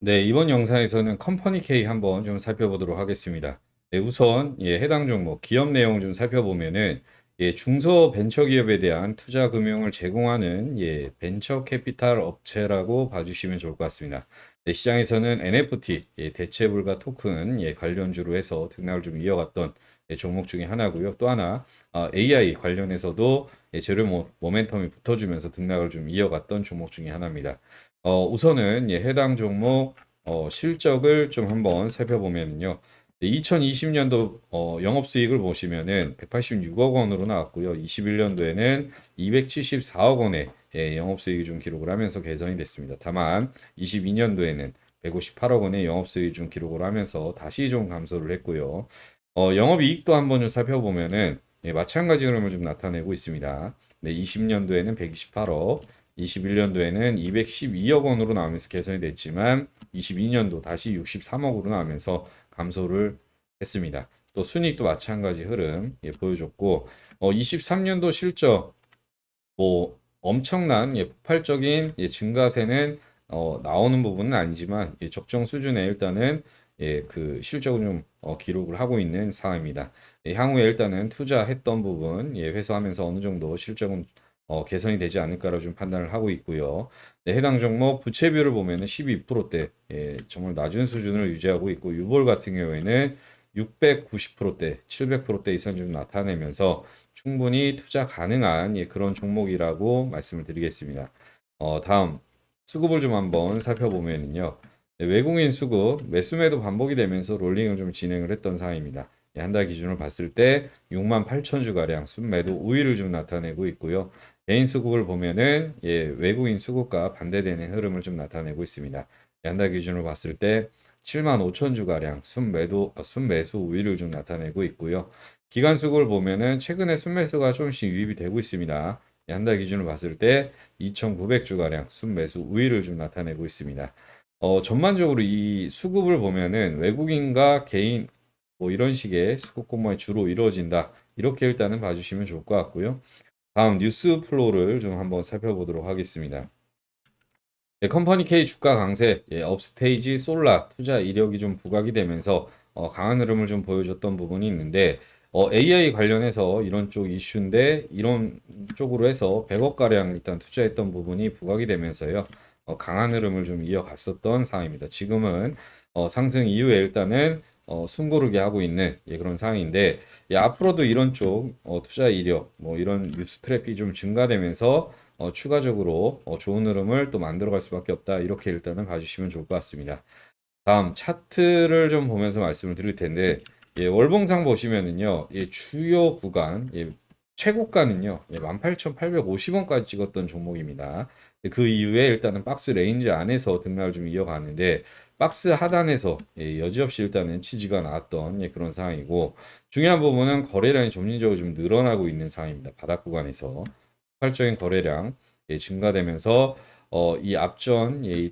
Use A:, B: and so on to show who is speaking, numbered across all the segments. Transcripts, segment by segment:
A: 네, 이번 영상에서는 컴퍼니 K 한번 좀 살펴보도록 하겠습니다. 네, 우선 예, 해당 종목 기업 내용 좀 살펴보면은 예, 중소 벤처 기업에 대한 투자 금융을 제공하는 예, 벤처 캐피탈 업체라고 봐주시면 좋을 것 같습니다. 네, 시장에서는 NFT 예, 대체 불가 토큰 예, 관련주로 해서 등락을 좀 이어갔던 예, 종목 중에 하나고요. 또 하나 아, AI 관련해서도 예, 재료 모, 모멘텀이 붙어주면서 등락을 좀 이어갔던 종목 중에 하나입니다. 어, 우선은 예, 해당 종목 어, 실적을 좀 한번 살펴보면요. 2020년도 어, 영업수익을 보시면은 186억 원으로 나왔고요. 21년도에는 274억 원의 예, 영업수익이 좀 기록을 하면서 개선이 됐습니다. 다만 22년도에는 158억 원의 영업수익이 좀 기록을 하면서 다시 좀 감소를 했고요. 어, 영업이익도 한번 좀 살펴보면은 예, 마찬가지 흐름을 좀 나타내고 있습니다. 네, 20년도에는 128억, 21년도에는 212억 원으로 나오면서 개선이 됐지만 22년도 다시 63억으로 나오면서 감소를 했습니다. 또 순이익도 마찬가지 흐름 예, 보여줬고 어, 23년도 실적 뭐 엄청난 예, 폭발적인 예, 증가세는 어, 나오는 부분은 아니지만 예, 적정 수준에 일단은 예, 그 실적을 좀 어, 기록을 하고 있는 상황입니다. 예, 향후에 일단은 투자했던 부분 예, 회수하면서 어느 정도 실적은 어, 개선이 되지 않을까라고 좀 판단을 하고 있고요. 네, 해당 종목 부채비율을 보면은 12%대 예, 정말 낮은 수준을 유지하고 있고 유볼 같은 경우에는 690%대, 700%대 이상 좀 나타내면서 충분히 투자 가능한 예, 그런 종목이라고 말씀을 드리겠습니다. 어, 다음 수급을 좀 한번 살펴보면요. 네, 외국인 수급 매수매도 반복이 되면서 롤링을 좀 진행을 했던 상황입니다. 예, 한달 기준으로 봤을 때 6만 8천 주가량 순매도 우위를 좀 나타내고 있고요. 개인 수급을 보면은 예, 외국인 수급과 반대되는 흐름을 좀 나타내고 있습니다. 예, 한달 기준으로 봤을 때 7만 5천 주가량 순매도 아, 순매수 우위를 좀 나타내고 있고요. 기간 수급을 보면은 최근에 순매수가 조금씩 유입이 되고 있습니다. 예, 한달 기준으로 봤을 때 2,900 주가량 순매수 우위를 좀 나타내고 있습니다. 어, 전반적으로 이 수급을 보면은 외국인과 개인 뭐 이런 식의 수급 공모에 주로 이루어진다. 이렇게 일단은 봐주시면 좋을 것 같고요. 다음 뉴스 플로우를 좀 한번 살펴보도록 하겠습니다. 예, 컴퍼니 K 주가 강세, 예, 업스테이지 솔라 투자 이력이 좀 부각이 되면서 어, 강한 흐름을 좀 보여줬던 부분이 있는데 어, AI 관련해서 이런 쪽 이슈인데 이런 쪽으로 해서 100억 가량 일단 투자했던 부분이 부각이 되면서요. 어, 강한 흐름을 좀 이어갔었던 상황입니다. 지금은 어, 상승 이후에 일단은 어, 숨고르게 하고 있는 예, 그런 상황인데 예, 앞으로도 이런 쪽 어, 투자 이력 뭐 이런 뉴스 트래픽이 좀 증가되면서 어, 추가적으로 어, 좋은 흐름을 또 만들어갈 수밖에 없다 이렇게 일단은 봐주시면 좋을 것 같습니다. 다음 차트를 좀 보면서 말씀을 드릴 텐데 예, 월봉상 보시면은요 예, 주요 구간 예, 최고가는요 예, 18,850원까지 찍었던 종목입니다. 그 이후에 일단은 박스 레인지 안에서 등락을 좀 이어가는데 박스 하단에서 예, 여지없이 일단은 치지가 나왔던 예, 그런 상황이고 중요한 부분은 거래량이 점진적으로 좀 늘어나고 있는 상황입니다. 바닥 구간에서 폭발적인 거래량 예, 증가되면서 어, 이 앞전 예,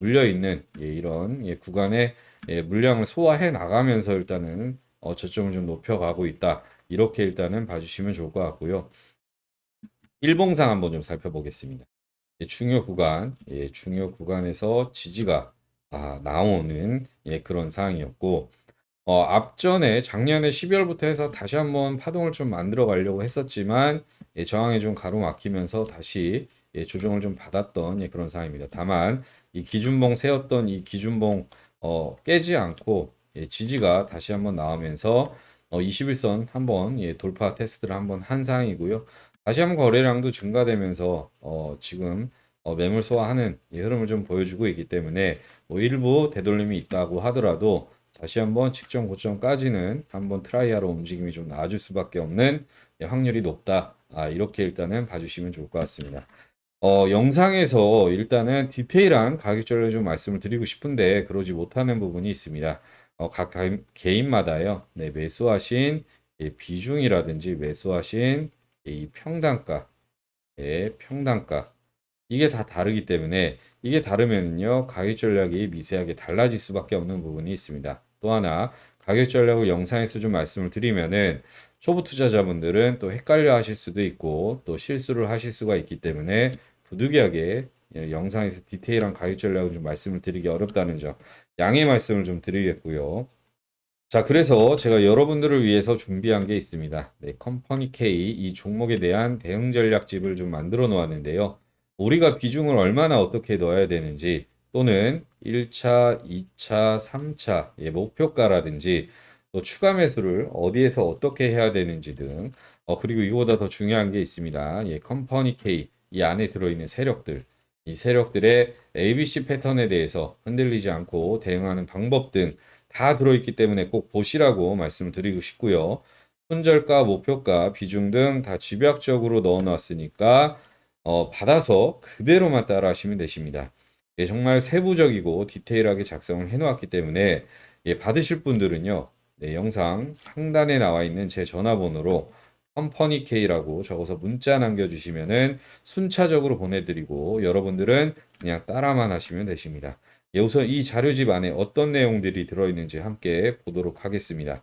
A: 물려 있는 예, 이런 예, 구간의 예, 물량을 소화해 나가면서 일단은 어, 저점을 좀 높여가고 있다. 이렇게 일단은 봐주시면 좋을 것 같고요. 일봉상 한번 좀 살펴보겠습니다. 예, 중요 구간, 예, 중요 구간에서 지지가 아, 나오는 예, 그런 상황이었고 어, 앞전에 작년에 12월부터 해서 다시 한번 파동을 좀 만들어 가려고 했었지만 예, 저항에 좀 가로막히면서 다시 예, 조정을 좀 받았던 예, 그런 상황입니다. 다만 이 기준봉 세웠던 이 기준봉 어, 깨지 않고 예, 지지가 다시 한번 나오면서 어, 21선 한번 예, 돌파 테스트를 한번 한 상황이고요. 다시 한번 거래량도 증가되면서 어, 지금 어, 매물 소화하는 이 흐름을 좀 보여주고 있기 때문에 뭐 일부 되돌림이 있다고 하더라도 다시 한번 직전 고점까지는 한번 트라이하러 움직임이 좀 나아질 수밖에 없는 예, 확률이 높다. 아, 이렇게 일단은 봐주시면 좋을 것 같습니다. 어, 영상에서 일단은 디테일한 가격 전략을 좀 말씀을 드리고 싶은데 그러지 못하는 부분이 있습니다. 어, 각 가- 개인마다요. 네, 매수하신 예, 비중이라든지 매수하신 이 평단가, 예, 평단가 이게 다 다르기 때문에 이게 다르면요 가격 전략이 미세하게 달라질 수밖에 없는 부분이 있습니다. 또 하나 가격 전략을 영상에서 좀 말씀을 드리면은 초보 투자자분들은 또 헷갈려 하실 수도 있고 또 실수를 하실 수가 있기 때문에 부득이하게 예, 영상에서 디테일한 가격 전략을 좀 말씀을 드리기 어렵다는 점 양해 말씀을 좀 드리겠고요. 자, 그래서 제가 여러분들을 위해서 준비한 게 있습니다. 네, 컴퍼니 K 이 종목에 대한 대응 전략집을 좀 만들어 놓았는데요. 우리가 비중을 얼마나 어떻게 넣어야 되는지 또는 1차, 2차, 3차 예, 목표가라든지 또 추가 매수를 어디에서 어떻게 해야 되는지 등 어, 그리고 이거보다 더 중요한 게 있습니다. 예, 컴퍼니 K 이 안에 들어있는 세력들 이 세력들의 ABC 패턴에 대해서 흔들리지 않고 대응하는 방법 등 다 들어있기 때문에 꼭 보시라고 말씀을 드리고 싶고요. 손절가, 목표가, 비중 등 다 집약적으로 넣어놨으니까 어, 받아서 그대로만 따라 하시면 되십니다. 예, 정말 세부적이고 디테일하게 작성을 해놓았기 때문에 예, 받으실 분들은요. 네, 영상 상단에 나와 있는 제 전화번호로 컴퍼니 K라고 적어서 문자 남겨주시면은 순차적으로 보내드리고 여러분들은 그냥 따라만 하시면 되십니다. 예, 우선 이 자료집 안에 어떤 내용들이 들어있는지 함께 보도록 하겠습니다.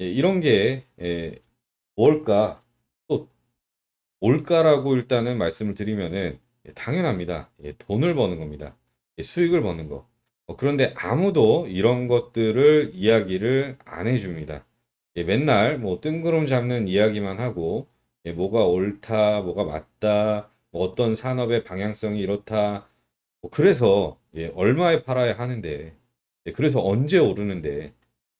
A: 예, 이런 게 예, 뭘까? 또 뭘까라고 일단은 말씀을 드리면은 예, 당연합니다. 예, 돈을 버는 겁니다. 예, 수익을 버는 거. 어, 그런데 아무도 이런 것들을 이야기를 안 해줍니다. 예, 맨날 뭐 뜬구름 잡는 이야기만 하고 예, 뭐가 옳다, 뭐가 맞다, 뭐 어떤 산업의 방향성이 이렇다. 뭐 그래서 예, 얼마에 팔아야 하는데, 예, 그래서 언제 오르는데